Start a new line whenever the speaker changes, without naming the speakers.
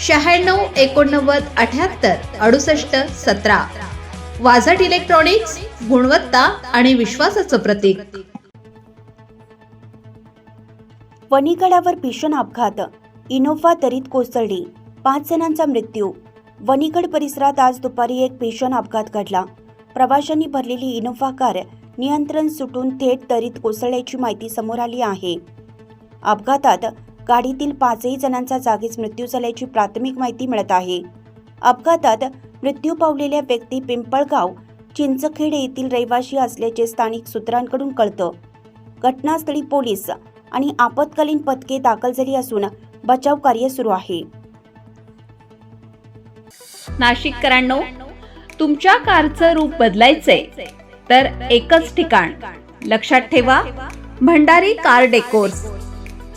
शहाण्णव एकोणनव्वद अठ्याहत्तर अडुसष्ट सतरा. वाझट इलेक्ट्रॉनिक्स गुणवत्ता आणि विश्वासाचं प्रतीक.
वणीगडावर भीषण अपघात. इनोव्हा दरीत कोसळली. पाच जणांचा मृत्यू. वणीगड परिसरात आज दुपारी एक भीषण अपघात घडला. प्रवाशांनी भरलेली इनोव्हा कार नियंत्रण सुटून थेट दरीत कोसळल्याची माहिती समोर आली आहे. अपघातात गाडीतील पाचही जणांचा जागीच मृत्यू झाल्याची प्राथमिक माहिती मिळत आहे. अपघातात मृत्यू पावलेल्या व्यक्ती पिंपळगाव चिंचखेड येथील रहिवाशी असल्याचे स्थानिक सूत्रांकडून कळतं. घटनास्थळी पोलीस आणि आपत्कालीन पथके दाखल झाली असून बचाव कार्य सुरू आहे.
नाशिककरांनो तुमच्या कारचं रूप बदलायचंय तर एकच ठिकाण लक्षात ठेवा Bhandari car decors.